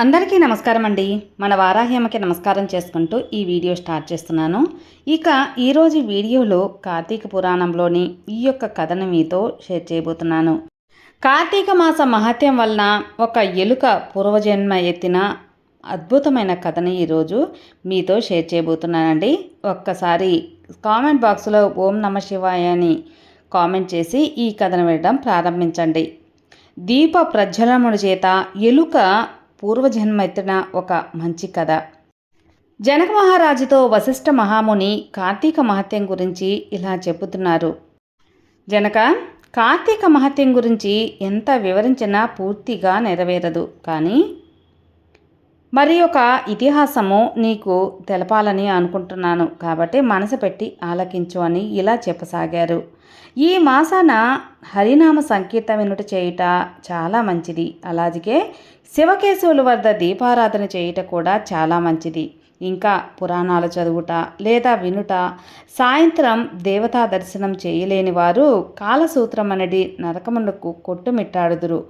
అందరికీ నమస్కారం అండి. మన వారాహ్యమకి నమస్కారం చేసుకుంటూ ఈ వీడియో స్టార్ట్ చేస్తున్నాను. ఇక ఈరోజు వీడియోలో కార్తీక పురాణంలోని ఈ యొక్క కథను మీతో షేర్ చేయబోతున్నాను. కార్తీక మాస మహత్యం వలన ఒక ఎలుక పూర్వజన్మ ఎత్తిన అద్భుతమైన కథని ఈరోజు మీతో షేర్ చేయబోతున్నానండి. ఒక్కసారి కామెంట్ బాక్స్లో ఓం నమ శివాయ అని కామెంట్ చేసి ఈ కథను వినడం ప్రారంభించండి. దీప ప్రజ్వలముడి చేత ఎలుక పూర్వజన్మెత్తిన ఒక మంచి కథ. జనక మహారాజుతో వశిష్ఠ మహాముని కార్తీక మహత్యం గురించి ఇలా చెబుతున్నారు. జనక కార్తీక మహత్యం గురించి ఎంత వివరించినా పూర్తిగా నెరవేరదు. కానీ మరి ఒక ఇతిహాసము నీకు తెలపాలని అనుకుంటున్నాను కాబట్టి మనసు పెట్టి ఆలకించు అని ఇలా చెప్పసాగారు. ఈ మాసాన హరినామ సంకీర్త వినుట చేయుట చాలా మంచిది. అలాగే శివకేశవుల వద్ద దీపారాధన చేయుట కూడా చాలా మంచిది. ఇంకా పురాణాలు చదువుట లేదా వినుట సాయంత్రం దేవతా దర్శనం చేయలేని వారు కాలసూత్రం అనేది నరకమునకు కొట్టుమిట్టాడుదురు.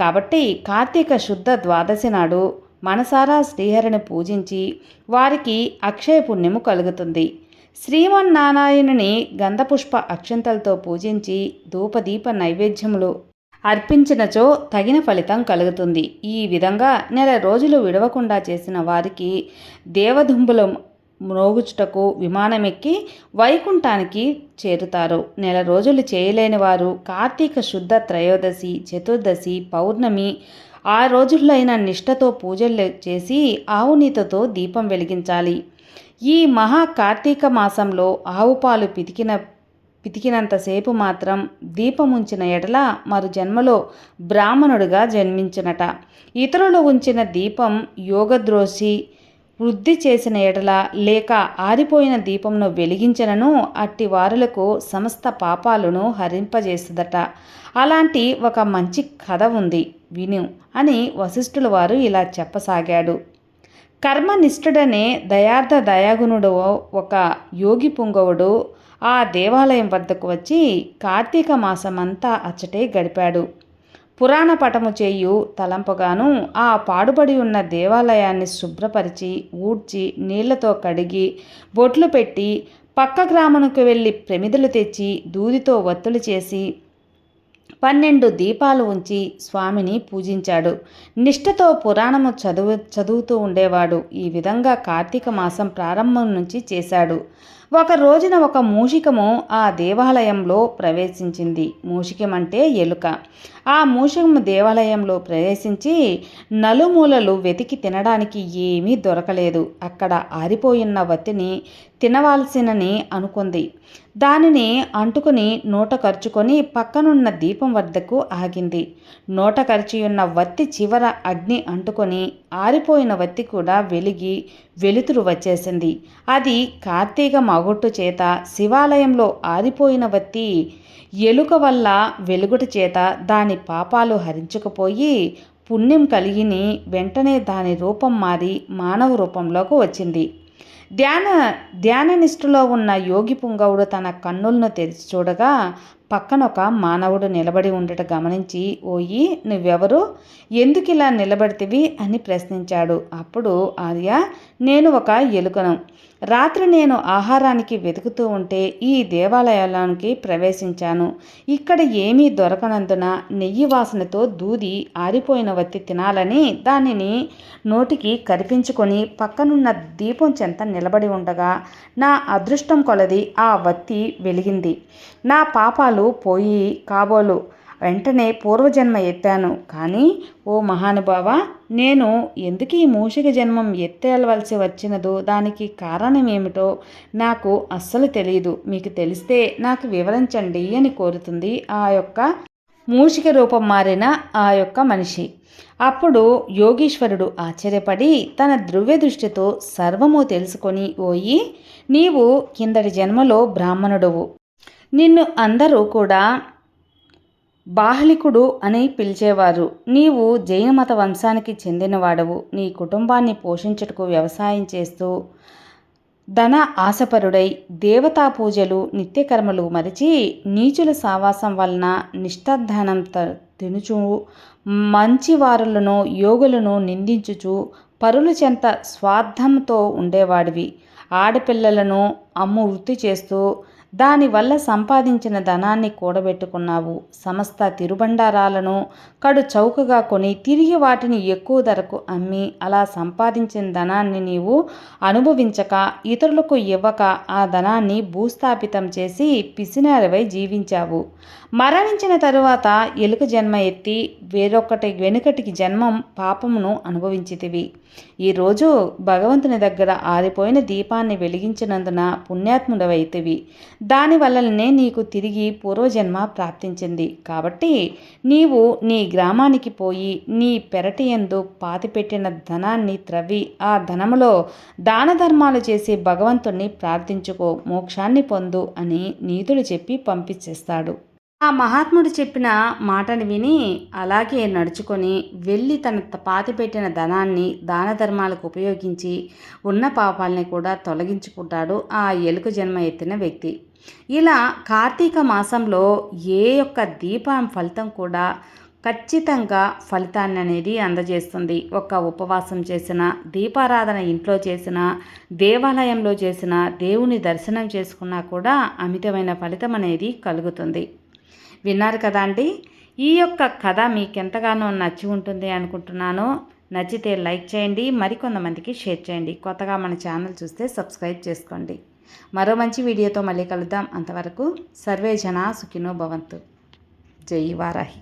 కాబట్టి కార్తీక శుద్ధ ద్వాదశి నాడు మనసారా శ్రీహరిని పూజించి వారికి అక్షయ పుణ్యము కలుగుతుంది. శ్రీమన్నారాయణుని గంధపుష్ప అక్షంతలతో పూజించి ధూపదీప నైవేద్యములు అర్పించినచో తగిన ఫలితం కలుగుతుంది. ఈ విధంగా నెల రోజులు విడవకుండా చేసిన వారికి దేవదుంబులం మ్రోగుచుటకు విమానమెక్కి వైకుంఠానికి చేరుతారు. నెల రోజులు చేయలేని వారు కార్తీక శుద్ధ త్రయోదశి చతుర్దశి పౌర్ణమి ఆ రోజుల్లో అయిన నిష్టతో పూజలు చేసి ఆవునీతతో దీపం వెలిగించాలి. ఈ మహా కార్తీక మాసంలో ఆవు పాలు పితికిన పితికినంతసేపు మాత్రం దీపముంచిన ఎడల మరు జన్మలో బ్రాహ్మణుడిగా జన్మించినట. ఇతరులు ఉంచిన దీపం యోగద్రోషి వృద్ధి చేసిన ఎడల లేక ఆరిపోయిన దీపమును వెలిగించినను అట్టి వారులకు సమస్త పాపాలను హరింపజేస్తుందట అలాంటి ఒక మంచి కథ ఉంది విను అని వశిష్ఠుల వారు ఇలా చెప్పసాగాడు. కర్మనిష్ఠుడనే దయార్థ దయాగుణుడు ఒక యోగి పుంగవుడు ఆ దేవాలయం వద్దకు వచ్చి కార్తీక మాసమంతా అచ్చటే గడిపాడు. పురాణ పటము చేయు తలంపగాను ఆ పాడుబడి ఉన్న దేవాలయాన్ని శుభ్రపరిచి ఊడ్చి నీళ్ళతో కడిగి బొట్లు పెట్టి పక్క గ్రామమునకు వెళ్ళి ప్రమిదలు తెచ్చి దూదితో ఒత్తులు చేసి పన్నెండు దీపాలు ఉంచి స్వామిని పూజించాడు. నిష్ఠతో పురాణము చదువు చదువుతూ ఉండేవాడు. ఈ విధంగా కార్తీక మాసం ప్రారంభం నుంచి చేశాడు. ఒక రోజున ఒక మూషికము ఆ దేవాలయంలో ప్రవేశించింది. మూషికం అంటే ఎలుక. ఆ మూషికము దేవాలయంలో ప్రవేశించి నలుమూలలు వెతికి తినడానికి ఏమీ దొరకలేదు. అక్కడ ఆరిపోయిన వత్తిని తినవలసినని అనుకుంది. దానిని అంటుకుని నోట ఖర్చుకొని పక్కనున్న దీపం వద్దకు ఆగింది. నోట ఖర్చియున్న వత్తి చివర అగ్ని అంటుకొని ఆరిపోయిన వత్తి కూడా వెలిగి వెలుతురు వచ్చేసింది. అది కార్తీక మగొట్టు చేత శివాలయంలో ఆరిపోయిన వత్తి ఎలుక వల్ల వెలుగుట చేత దాని పాపాలు హరించుకుపోయి పుణ్యం కలిగిని వెంటనే దాని రూపం మారి మానవ రూపంలోకి వచ్చింది. ధ్యాన ధ్యాననిష్ఠలో ఉన్న యోగి పుంగవుడు తన కన్నులను తెరిచి చూడగా పక్కన ఒక మానవుడు నిలబడి ఉండట గమనించి ఓయి నువ్వెవరు? ఎందుకు ఇలా నిలబడితివి? అని ప్రశ్నించాడు. అప్పుడు ఆర్య నేను ఒక ఎలుకను. రాత్రి నేను ఆహారానికి వెతుకుతూ ఉంటే ఈ దేవాలయానికి ప్రవేశించాను. ఇక్కడ ఏమీ దొరకనందున నెయ్యి వాసనతో దూది ఆరిపోయిన వత్తి తినాలని దానిని నోటికి కరిపించుకొని పక్కనున్న దీపం చెంత నిలబడి ఉండగా నా అదృష్టం కొలది ఆ వత్తి వెలిగింది. నా పాపాలు పోయి కాబోలు. వెంటనే పూర్వజన్మ ఎత్తాను. కానీ ఓ మహానుభావ నేను ఎందుకు ఈ మూషిక జన్మం ఎత్తేలవలసి వచ్చినదో దానికి కారణం ఏమిటో నాకు అస్సలు తెలియదు మీకు తెలిస్తే నాకు వివరించండి అని కోరుతుంది ఆ యొక్క మూషిక రూపం మారిన ఆ యొక్క మనిషి. అప్పుడు యోగీశ్వరుడు ఆశ్చర్యపడి తన ద్రవ్య దృష్టితో సర్వము తెలుసుకొని ఓయి నీవు కిందటి జన్మలో బ్రాహ్మణుడవు. నిన్ను అందరూ కూడా బాహ్లికుడు అని పిలిచేవారు. నీవు జైన మత వంశానికి చెందినవాడవు. నీ కుటుంబాన్ని పోషించుటకు వ్యవసాయం చేస్తూ ధన ఆశపరుడై దేవతా పూజలు నిత్యకర్మలు మరిచి నీచుల సావాసం వలన నిష్ఠాధ్యానం తినుచు మంచివారులను యోగులను నిందించుచు పరుల చెంత స్వార్థంతో ఉండేవాడివి. ఆడపిల్లలను అమ్ము వృత్తి చేస్తూ దానివల్ల సంపాదించిన ధనాన్ని కూడబెట్టుకున్నావు. సమస్త తిరుబండారాలను కడు చౌకగా కొని తిరిగి వాటిని ఎక్కువ ధరకు అమ్మి అలా సంపాదించిన ధనాన్ని నీవు అనుభవించక ఇతరులకు ఇవ్వక ఆ ధనాన్ని భూస్థాపితం చేసి పిసినారివై జీవించావు. మరణించిన తరువాత ఎలుక జన్మ ఎత్తి వేరొకటి వెనుకటికి జన్మం పాపమును అనుభవించితివి. ఈరోజు భగవంతుని దగ్గర ఆరిపోయిన దీపాన్ని వెలిగించినందున పుణ్యాత్ముడవైతివి. దానివల్లనే నీకు తిరిగి పూర్వజన్మ ప్రాప్తించింది. కాబట్టి నీవు నీ గ్రామానికి పోయి నీ పెరటి ఎందు పాతిపెట్టిన ధనాన్ని త్రవ్వి ఆ ధనములో దాన ధర్మాలు చేసి భగవంతుణ్ణి ప్రార్థించుకో మోక్షాన్ని పొందు అని నీతులు చెప్పి పంపించేస్తాడు. ఆ మహాత్ముడు చెప్పిన మాటని విని అలాగే నడుచుకొని వెళ్ళి తన పాతిపెట్టిన ధనాన్ని దాన ధర్మాలకు ఉపయోగించి ఉన్న పాపాలని కూడా తొలగించుకుంటాడు ఆ ఎలుక జన్మ ఎత్తిన వ్యక్తి. ఇలా కార్తీక మాసంలో ఏ యొక్క దీపం ఫలితం కూడా ఖచ్చితంగా ఫలితాన్ని అనేది అందజేస్తుంది. ఒక ఉపవాసం చేసిన దీపారాధన ఇంట్లో చేసిన దేవాలయంలో చేసిన దేవుని దర్శనం చేసుకున్నా కూడా అమితమైన ఫలితం అనేది కలుగుతుంది. విన్నారు కదా అండి? ఈ యొక్క కథ మీకు ఎంతగానో నచ్చి ఉంటుంది అనుకుంటున్నాను. నచ్చితే లైక్ చేయండి మరికొంతమందికి షేర్ చేయండి. కొత్తగా మన ఛానల్ చూస్తే సబ్స్క్రైబ్ చేసుకోండి. మరో మంచి వీడియోతో మళ్ళీ కలుద్దాం. అంతవరకు సర్వే జనా సుఖినో భవంతు. జై వారాహి.